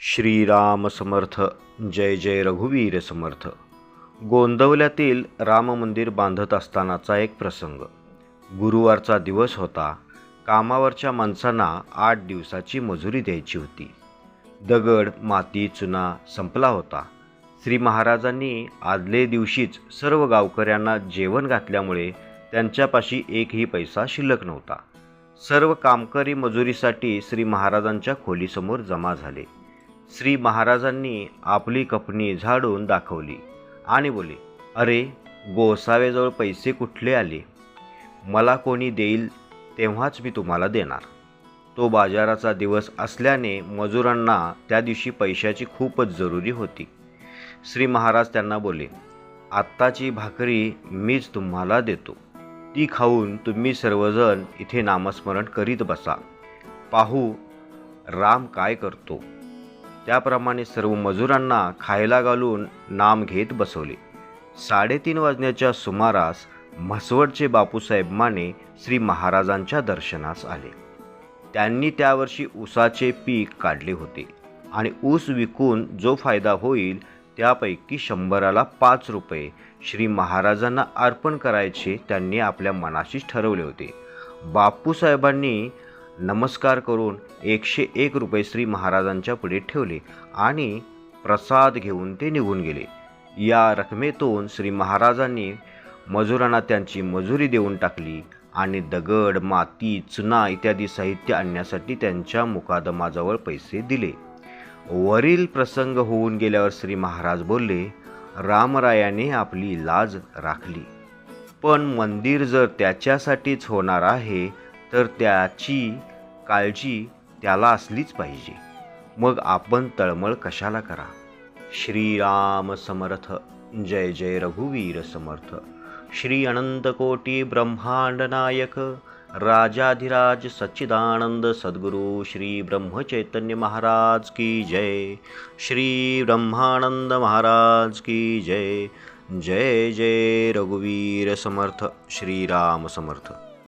श्रीराम समर्थ जय जय रघुवीर समर्थ. गोंदवल्यातील राम मंदिर बांधत असतानाचा एक प्रसंग. गुरुवारचा दिवस होता. कामावरच्या माणसांना आठ दिवसाची मजुरी द्यायची होती. दगड माती चुना संपला होता. श्री महाराजांनी आदले दिवशीच सर्व गावकऱ्यांना जेवण घातल्यामुळे त्यांच्यापाशी एकही पैसा शिल्लक नव्हता. सर्व कामकरी मजुरीसाठी श्री महाराजांच्या खोलीसमोर जमा झाले. श्री महाराजांनी आपली कपणी झाडून दाखवली आणि बोले अरे गोसावेजवळ पैसे कुठले आले? मला कोणी देईल तेव्हाच मी तुम्हाला देणार. तो बाजाराचा दिवस असल्याने मजुरांना त्या दिवशी पैशाची खूपच जरुरी होती. श्री महाराज त्यांना बोले आत्ताची भाकरी मीच तुम्हाला देतो. ती खाऊन तुम्ही सर्वजण इथे नामस्मरण करीत बसा. पाहू राम काय करतो. त्याप्रमाणे सर्व मजुरांना खायला घालून नाम घेत बसवले. साडेतीन वाजण्याच्या सुमारास म्हसवडचे बापूसाहेब माने श्री महाराजांच्या दर्शनास आले. त्यांनी त्यावर्षी ऊसाचे पीक काढले होते आणि ऊस विकून जो फायदा होईल त्यापैकी शंभराला पाच रुपये श्री महाराजांना अर्पण करायचे त्यांनी आपल्या मनाशीच ठरवले होते. बापूसाहेबांनी नमस्कार करून एकशे एक रुपये श्री महाराजांच्या पुढे ठेवले आणि प्रसाद घेऊन ते निघून गेले. या रकमेतून श्री महाराजांनी मजुरांना त्यांची मजुरी देऊन टाकली आणि दगड माती चुना इत्यादी साहित्य आणण्यासाठी त्यांच्या मुकादमाजवळ पैसे दिले. वरील प्रसंग होऊन गेल्यावर श्री महाराज बोलले रामरायाने आपली लाज राखली. पण मंदिर जर त्याच्यासाठीच होणार आहे तर त्याची काळजी त्याला असलीच पाहिजे. मग आपण तळमळ कशाला करा? श्रीराम समर्थ जय जय रघुवीर समर्थ. श्री अनंतकोटी ब्रह्मांड नायक राजाधिराज सच्चिदानंद सद्गुरु श्री ब्रह्मचैतन्य महाराज की जय. श्री ब्रह्मानंद महाराज की जय. जय जय रघुवीर समर्थ श्रीराम समर्थ.